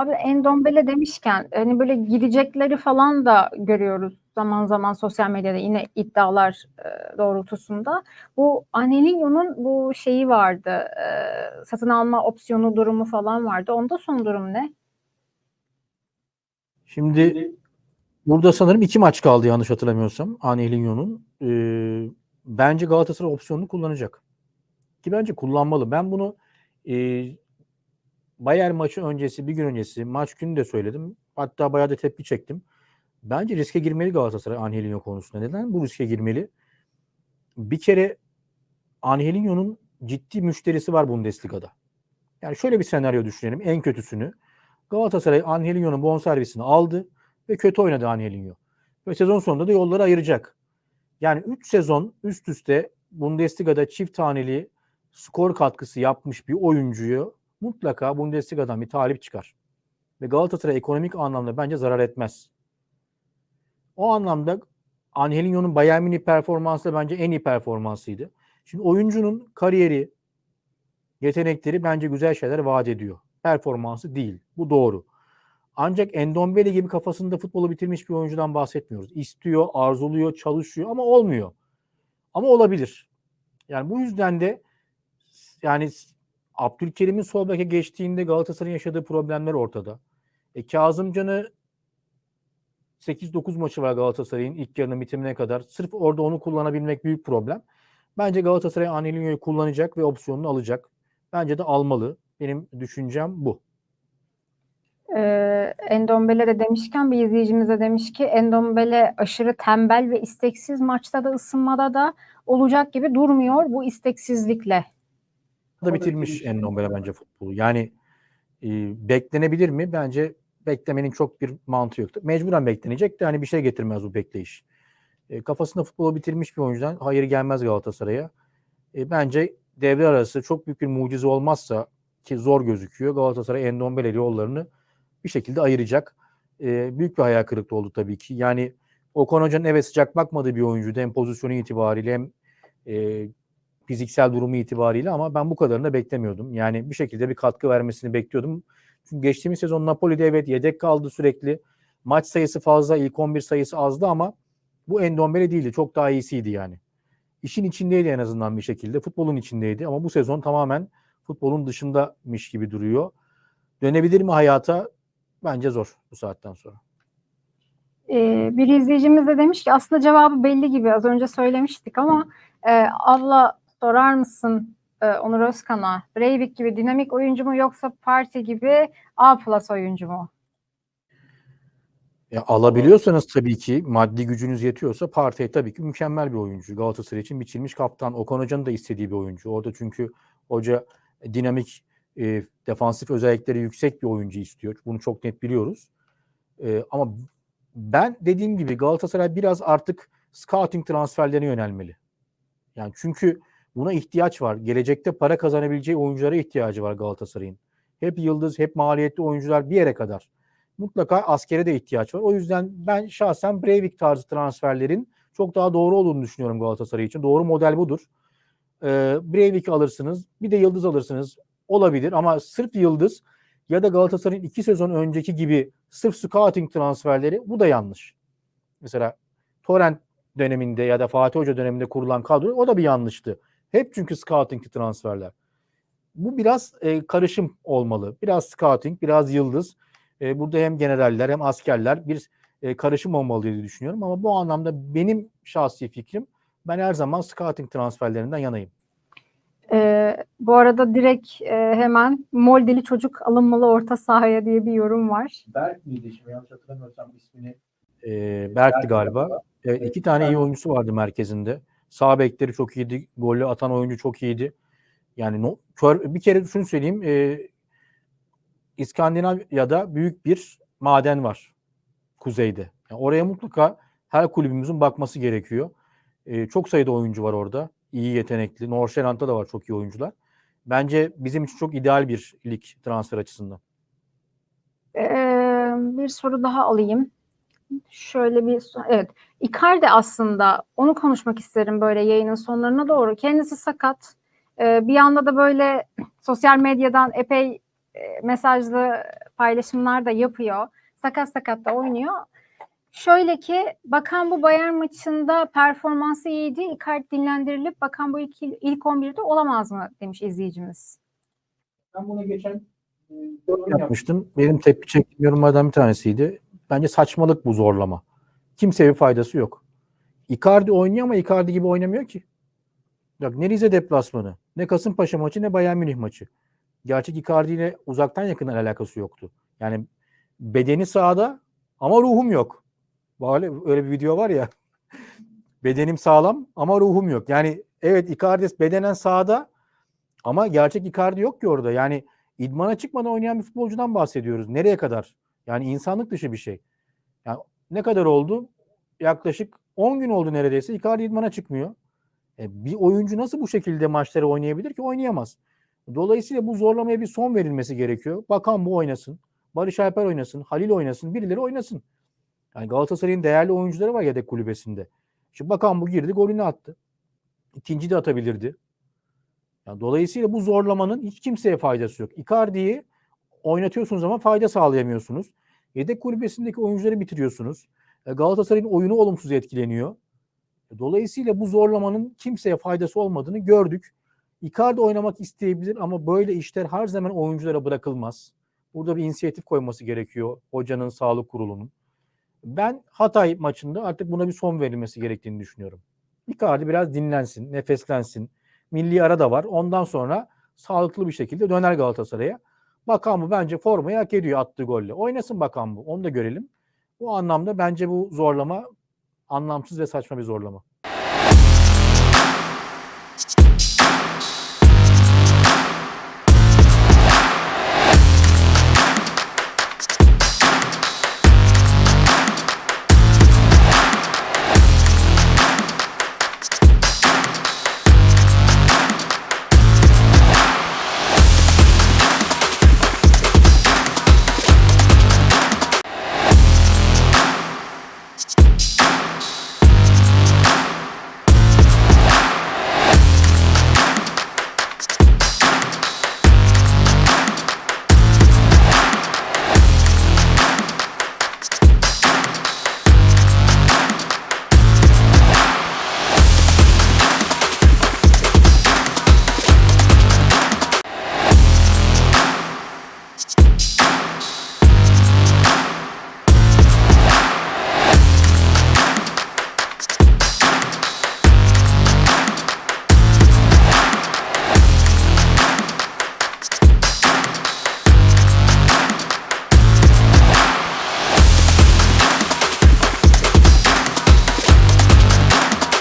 Abi Endombele demişken hani böyle gidecekleri falan da görüyoruz zaman zaman sosyal medyada yine iddialar e, doğrultusunda. Bu Angelinho'nun bu şeyi vardı. e, satın alma opsiyonu durumu falan vardı. Onda son durum ne? Şimdi burada sanırım iki maç kaldı yanlış hatırlamıyorsam Angelinho'nun. Ee, bence Galatasaray opsiyonunu kullanacak. Ki bence kullanmalı. Ben bunu e, Bayern maçı öncesi, bir gün öncesi, maç günü de söyledim. Hatta bayağı da tepki çektim. Bence riske girmeli Galatasaray Angelinho konusunda. Neden bu riske girmeli? Bir kere Angelinho'nun ciddi müşterisi var Bundesliga'da. Yani şöyle bir senaryo düşünelim. En kötüsünü. Galatasaray Angelinho'nun bonservisini aldı ve kötü oynadı Angelinho. Ve sezon sonunda da yolları ayıracak. Yani 3 sezon üst üste Bundesliga'da çift taneli skor katkısı yapmış bir oyuncuyu mutlaka Bundesliga'dan bir talip çıkar. Ve Galatasaray ekonomik anlamda bence zarar etmez. O anlamda Angelinho'nun Bayern Münih performansı da bence en iyi performansıydı. Şimdi oyuncunun kariyeri, yetenekleri bence güzel şeyler vaat ediyor. Performansı değil. Bu doğru. Ancak Endombele gibi kafasında futbolu bitirmiş bir oyuncudan bahsetmiyoruz. İstiyor, arzuluyor, çalışıyor ama olmuyor. Ama olabilir. Yani bu yüzden de yani Abdülkerim'in sol beke geçtiğinde Galatasaray'ın yaşadığı problemler ortada. E, Kazımcan'ı 8-9 maçı var Galatasaray'ın ilk yarının bitimine kadar. Sırf orada onu kullanabilmek büyük problem. Bence Galatasaray Angelinho'yu kullanacak ve opsiyonunu alacak. Bence de almalı. Benim düşüncem bu. Ee, Endombele de demişken bir izleyicimiz de demiş ki Endombele aşırı tembel ve isteksiz maçta da ısınmada da olacak gibi durmuyor bu isteksizlikle. Da bitirmiş Endombele bence futbolu. Yani e, beklenebilir mi? Bence beklemenin çok bir mantığı yoktu. Mecburen beklenecek de hani bir şey getirmez bu bekleyiş. E, kafasında futbolu bitirmiş bir oyuncudan hayır gelmez Galatasaray'a. E, bence devre arası çok büyük bir mucize olmazsa ki zor gözüküyor. Galatasaray Endombele yollarını bir şekilde ayıracak. E, büyük bir hayal kırıklığı oldu tabii ki. Yani Okan Hoca'nın evet sıcak bakmadığı bir oyuncuydu. Hem pozisyonu itibariyle hem e, fiziksel durumu itibariyle ama ben bu kadarını da beklemiyordum. Yani bir şekilde bir katkı vermesini bekliyordum. Çünkü geçtiğimiz sezon Napoli'de evet yedek kaldı sürekli. Maç sayısı fazla, ilk 11 sayısı azdı ama bu Endombele değildi. Çok daha iyisiydi yani. İşin içindeydi en azından bir şekilde. Futbolun içindeydi ama bu sezon tamamen futbolun dışındamış gibi duruyor. Dönebilir mi hayata? Bence zor bu saatten sonra. Ee, bir izleyicimiz de demiş ki aslında cevabı belli gibi az önce söylemiştik ama e, abla sorar mısın e, Onur Özkan'a Breivik gibi dinamik oyuncu mu yoksa Parti gibi A plus oyuncu mu? Ya alabiliyorsanız tabii ki maddi gücünüz yetiyorsa Partey tabii ki mükemmel bir oyuncu. Galatasaray için biçilmiş kaptan. Okan Hoca'nın da istediği bir oyuncu. Orada çünkü hoca dinamik e, defansif özellikleri yüksek bir oyuncu istiyor. Bunu çok net biliyoruz. E, ama ben dediğim gibi Galatasaray biraz artık scouting transferlerine yönelmeli. Yani çünkü buna ihtiyaç var. Gelecekte para kazanabileceği oyunculara ihtiyacı var Galatasaray'ın. Hep yıldız, hep maliyetli oyuncular bir yere kadar. Mutlaka askere de ihtiyaç var. O yüzden ben şahsen Breivik tarzı transferlerin çok daha doğru olduğunu düşünüyorum Galatasaray için. Doğru model budur. Ee, Breivik'i alırsınız. Bir de yıldız alırsınız. Olabilir ama sırf yıldız ya da Galatasaray'ın iki sezon önceki gibi sırf scouting transferleri bu da yanlış. Mesela Torrent döneminde ya da Fatih Hoca döneminde kurulan kadro o da bir yanlıştı. Hep çünkü scouting transferler. Bu biraz e, karışım olmalı. Biraz scouting, biraz yıldız. E, burada hem generaller hem askerler bir e, karışım olmalı diye düşünüyorum. Ama bu anlamda benim şahsi fikrim ben her zaman scouting transferlerinden yanayım. Ee, bu arada direkt e, hemen Moldeli çocuk alınmalı orta sahaya diye bir yorum var. Berk miydi şimdi yanlış hatırlamıyorsam ismini. E, Berk'ti galiba. Evet, iki tane iyi oyuncusu vardı merkezinde. Sağ bekleri çok iyiydi. Golü atan oyuncu çok iyiydi. Yani no, kör, bir kere şunu söyleyeyim. E, İskandinavya'da büyük bir maden var. Kuzeyde. Yani oraya mutlaka her kulübümüzün bakması gerekiyor. E, çok sayıda oyuncu var orada. İyi yetenekli. Norşelant'ta da var çok iyi oyuncular. Bence bizim için çok ideal bir lig transfer açısından. Ee, bir soru daha alayım. Şöyle bir evet. Icardi aslında onu konuşmak isterim böyle yayının sonlarına doğru. Kendisi sakat. Ee, bir anda da böyle sosyal medyadan epey e, mesajlı paylaşımlar da yapıyor. Sakat sakat da oynuyor. Şöyle ki Bakan bu Bayern maçında performansı iyiydi. Icardi dinlendirilip Bakan bu ilk, ilk 11'de olamaz mı demiş izleyicimiz. Ben buna geçen yapmıştım. Benim tepki çektiğim yorumlardan bir tanesiydi. Bence saçmalık bu zorlama. Kimseye bir faydası yok. Icardi oynuyor ama Icardi gibi oynamıyor ki. Bak ne Rize deplasmanı, ne Kasımpaşa maçı, ne Bayern Münih maçı. Gerçek Icardi ile uzaktan yakından alakası yoktu. Yani bedeni sağda ama ruhum yok. Böyle öyle bir video var ya. Bedenim sağlam ama ruhum yok. Yani evet Icardi bedenen sağda ama gerçek Icardi yok ki orada. Yani idmana çıkmadan oynayan bir futbolcudan bahsediyoruz. Nereye kadar? Yani insanlık dışı bir şey. Yani ne kadar oldu? Yaklaşık 10 gün oldu neredeyse. Icardi idmana çıkmıyor. E, bir oyuncu nasıl bu şekilde maçları oynayabilir ki? Oynayamaz. Dolayısıyla bu zorlamaya bir son verilmesi gerekiyor. Bakan bu oynasın. Barış Alper oynasın. Halil oynasın. Birileri oynasın. Yani Galatasaray'ın değerli oyuncuları var yedek kulübesinde. Şimdi Bakan bu girdi golünü attı. İkinci de atabilirdi. Yani dolayısıyla bu zorlamanın hiç kimseye faydası yok. Icardi'yi oynatıyorsunuz ama fayda sağlayamıyorsunuz. Yedek kulübesindeki oyuncuları bitiriyorsunuz. E, Galatasaray'ın oyunu olumsuz etkileniyor. E, Dolayısıyla bu zorlamanın kimseye faydası olmadığını gördük. Icardi oynamak isteyebilir ama böyle işler her zaman oyunculara bırakılmaz. Burada bir inisiyatif koyması gerekiyor hocanın, sağlık kurulunun. Ben Hatay maçında artık buna bir son verilmesi gerektiğini düşünüyorum. Icardi biraz dinlensin, nefeslensin. Milli ara da var. Ondan sonra sağlıklı bir şekilde döner Galatasaray'a. Bakan bu bence formayı hak ediyor attığı golle. Oynasın Bakan bu. Onu da görelim. Bu anlamda bence bu zorlama anlamsız ve saçma bir zorlama.